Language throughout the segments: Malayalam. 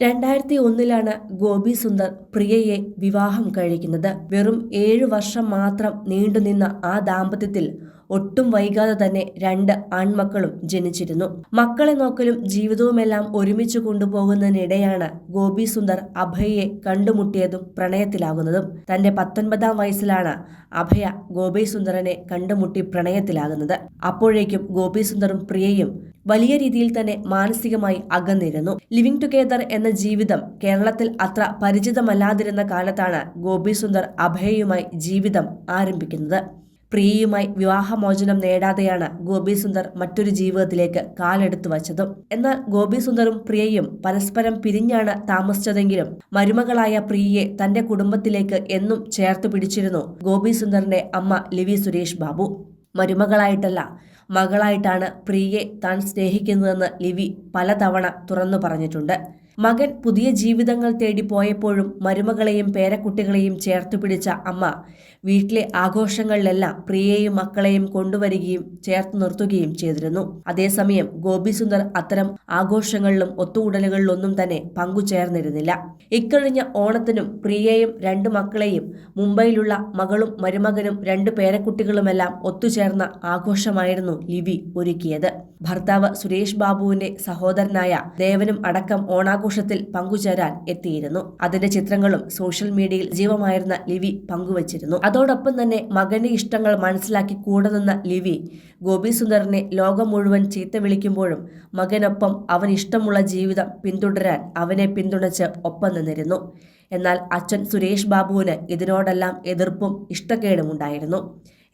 രണ്ടായിരത്തി ഒന്നിലാണ് ഗോപി സുന്ദർ പ്രിയയെ വിവാഹം കഴിക്കുന്നത്. വെറും ഏഴു വർഷം മാത്രം നീണ്ടുനിന്ന ആ ദാമ്പത്യത്തിൽ ഒട്ടും വൈകാതെ തന്നെ രണ്ട് ആൺമക്കളും ജനിച്ചിരുന്നു. മക്കളെ നോക്കലും ജീവിതവുമെല്ലാം ഒരുമിച്ച് കൊണ്ടുപോകുന്നതിനിടെയാണ് ഗോപി സുന്ദർ അഭയയെ കണ്ടുമുട്ടിയതും പ്രണയത്തിലാകുന്നതും. തന്റെ പത്തൊൻപതാം വയസ്സിലാണ് അഭയ ഗോപി സുന്ദരനെ കണ്ടുമുട്ടി പ്രണയത്തിലാകുന്നത്. അപ്പോഴേക്കും ഗോപി സുന്ദറും പ്രിയയും വലിയ രീതിയിൽ തന്നെ മാനസികമായി അകന്നിരുന്നു. ലിവിംഗ് ടുഗെദർ എന്ന ജീവിതം കേരളത്തിൽ അത്ര പരിചിതമല്ലാതിരുന്ന കാലത്താണ് ഗോപി സുന്ദർ അഭയയുമായി ജീവിതം ആരംഭിക്കുന്നത്. പ്രിയയുമായി വിവാഹമോചനം നേടാതെയാണ് ഗോപി സുന്ദർ മറ്റൊരു ജീവിതത്തിലേക്ക് കാലെടുത്തു വച്ചതും. എന്നാൽ ഗോപി സുന്ദറും പ്രിയയും പരസ്പരം പിരിഞ്ഞാണ് താമസിച്ചതെങ്കിലും മരുമകളായ പ്രിയയെ തന്റെ കുടുംബത്തിലേക്ക് എന്നും ചേർത്ത് പിടിച്ചിരുന്നു ഗോപി സുന്ദറിന്റെ അമ്മ ലിവി സുരേഷ് ബാബു. മരുമകളായിട്ടല്ല മകളായിട്ടാണ് പ്രിയയെ താൻ സ്നേഹിക്കുന്നതെന്ന് ലിവി പലതവണ തുറന്നു പറഞ്ഞിട്ടുണ്ട്. മകൻ പുതിയ ജീവിതങ്ങൾ തേടി പോയപ്പോഴും മരുമകളെയും പേരക്കുട്ടികളെയും ചേർത്തു പിടിച്ച അമ്മ വീട്ടിലെ ആഘോഷങ്ങളിലെല്ലാം പ്രിയയും മക്കളെയും കൊണ്ടുവരികയും ചേർത്ത് നിർത്തുകയും ചെയ്തിരുന്നു. അതേസമയം ഗോപി സുന്ദർ അത്തരം ആഘോഷങ്ങളിലും ഒത്തുകൂടലുകളിലൊന്നും തന്നെ പങ്കുചേർന്നിരുന്നില്ല. ഇക്കഴിഞ്ഞ ഓണത്തിനും പ്രിയയും രണ്ട് മക്കളെയും മുംബൈയിലുള്ള മകളും മരുമകനും രണ്ട് പേരക്കുട്ടികളുമെല്ലാം ഒത്തുചേർന്ന ആഘോഷമായിരുന്നു ലിവി ഒരുക്കിയത്. ഭർത്താവ് സുരേഷ് ബാബുവിന്റെ സഹോദരനായ ദേവനും അടക്കം ഓണാഘോഷത്തിൽ പങ്കുചേരാൻ എത്തിയിരുന്നു. അതിന്റെ ചിത്രങ്ങളും സോഷ്യൽ മീഡിയയിൽ ജീവമായിരുന്ന ലിവി പങ്കുവച്ചിരുന്നു. അതോടൊപ്പം തന്നെ മകന്റെ ഇഷ്ടങ്ങൾ മനസ്സിലാക്കി കൂടെ നിന്ന ലിവി ഗോപി സുന്ദറിനെ ലോകം മുഴുവൻ ചീത്ത വിളിക്കുമ്പോഴും മകനൊപ്പം അവൻ ഇഷ്ടമുള്ള ജീവിതം പിന്തുടരാൻ അവനെ പിന്തുണച്ച് ഒപ്പം നിന്നിരുന്നു. എന്നാൽ അച്ഛൻ സുരേഷ് ബാബുവിന് ഇതിനോടെല്ലാം എതിർപ്പും ഇഷ്ടക്കേടുമുണ്ടായിരുന്നു.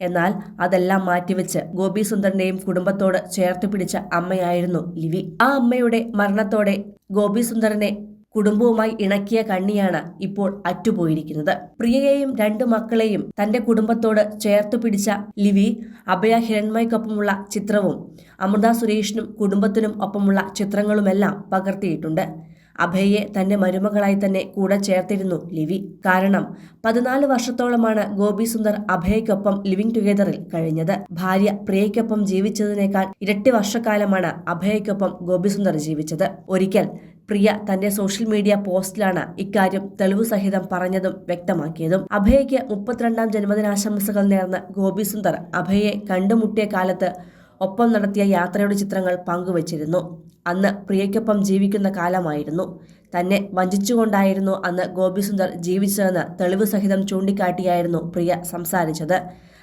എന്നാൽ അതെല്ലാം മാറ്റിവെച്ച് ഗോപി സുന്ദറിന്റെയും കുടുംബത്തോട് ചേർത്ത് പിടിച്ച അമ്മയായിരുന്നു ലിവി. ആ അമ്മയുടെ മരണത്തോടെ ഗോപി സുന്ദറിനെ കുടുംബവുമായി ഇണക്കിയ കണ്ണിയാണ് ഇപ്പോൾ അറ്റുപോയിരിക്കുന്നത്. പ്രിയയെയും രണ്ടു മക്കളെയും തന്റെ കുടുംബത്തോട് ചേർത്തു പിടിച്ച ലിവി അഭയ ഹിരൺമയ്ക്കൊപ്പമുള്ള ചിത്രവും അമൃത സുരേഷിനും കുടുംബത്തിനും ഒപ്പമുള്ള ചിത്രങ്ങളുമെല്ലാം പകർത്തിയിട്ടുണ്ട്. അഭയെ തന്റെ മരുമകളായി തന്നെ കൂടെ ചേർത്തിരുന്നു ലിവി. കാരണം പതിനാല് വർഷത്തോളമാണ് ഗോപി സുന്ദർ അഭയയ്ക്കൊപ്പം ലിവിംഗ് ടുഗെദറിൽ കഴിഞ്ഞത്. ഭാര്യ പ്രിയയ്ക്കൊപ്പം ജീവിച്ചതിനേക്കാൾ ഇരട്ടി വർഷക്കാലമാണ് അഭയയ്ക്കൊപ്പം ഗോപി സുന്ദർ ജീവിച്ചത്. ഒരിക്കൽ പ്രിയ തന്റെ സോഷ്യൽ മീഡിയ പോസ്റ്റിലാണ് ഇക്കാര്യം തെളിവ് സഹിതം പറഞ്ഞതും വ്യക്തമാക്കിയതും. അഭയയ്ക്ക് മുപ്പത്തിരണ്ടാം ജന്മദിനാശംസകൾ നേർന്ന് ഗോപി സുന്ദർ അഭയെ കണ്ടുമുട്ടിയ കാലത്ത് ഒപ്പം നടത്തിയ യാത്രയുടെ ചിത്രങ്ങൾ പങ്കുവച്ചിരുന്നു. അന്ന് പ്രിയയ്ക്കൊപ്പം ജീവിക്കുന്ന കാലമായിരുന്നു. തന്നെ വഞ്ചിച്ചുകൊണ്ടായിരുന്നു അന്ന് ഗോപിസുന്ദർ ജീവിച്ചതെന്ന് തെളിവ് സഹിതം ചൂണ്ടിക്കാട്ടിയായിരുന്നു പ്രിയ സംസാരിച്ചത്.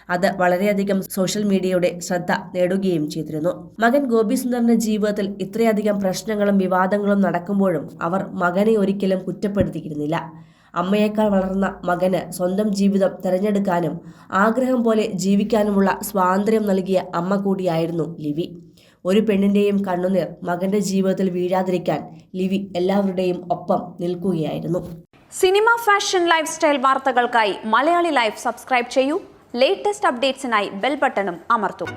അത് വളരെയധികം സോഷ്യൽ മീഡിയയുടെ ശ്രദ്ധ നേടുകയും ചെയ്തിരുന്നു. മകൻ ഗോപിസുന്ദറിന്റെ ജീവിതത്തിൽ ഇത്രയധികം പ്രശ്നങ്ങളും വിവാദങ്ങളും നടക്കുമ്പോഴും അവർ മകനെ ഒരിക്കലും കുറ്റപ്പെടുത്തിയിരുന്നില്ല. അമ്മയേക്കാൾ വളർന്ന മകന് സ്വന്തം ജീവിതം തിരഞ്ഞെടുക്കാനും ആഗ്രഹം പോലെ ജീവിക്കാനുമുള്ള സ്വാതന്ത്ര്യം നൽകിയ അമ്മ കൂടിയായിരുന്നു ലിവി. ഒരു പെണ്ണിന്റെയും കണ്ണുനീർ മകന്റെ ജീവിതത്തിൽ വീഴാതിരിക്കാൻ ലിവി എല്ലാവരുടെയും ഒപ്പം നിൽക്കുകയായിരുന്നു. സിനിമ ഫാഷൻ ലൈഫ് സ്റ്റൈൽ വാർത്തകൾക്കായി മലയാളി ലൈഫ് സബ്സ്ക്രൈബ് ചെയ്യൂ. ലേറ്റസ്റ്റ് അപ്ഡേറ്റ്സിനായി ബെൽ ബട്ടണും അമർത്തും.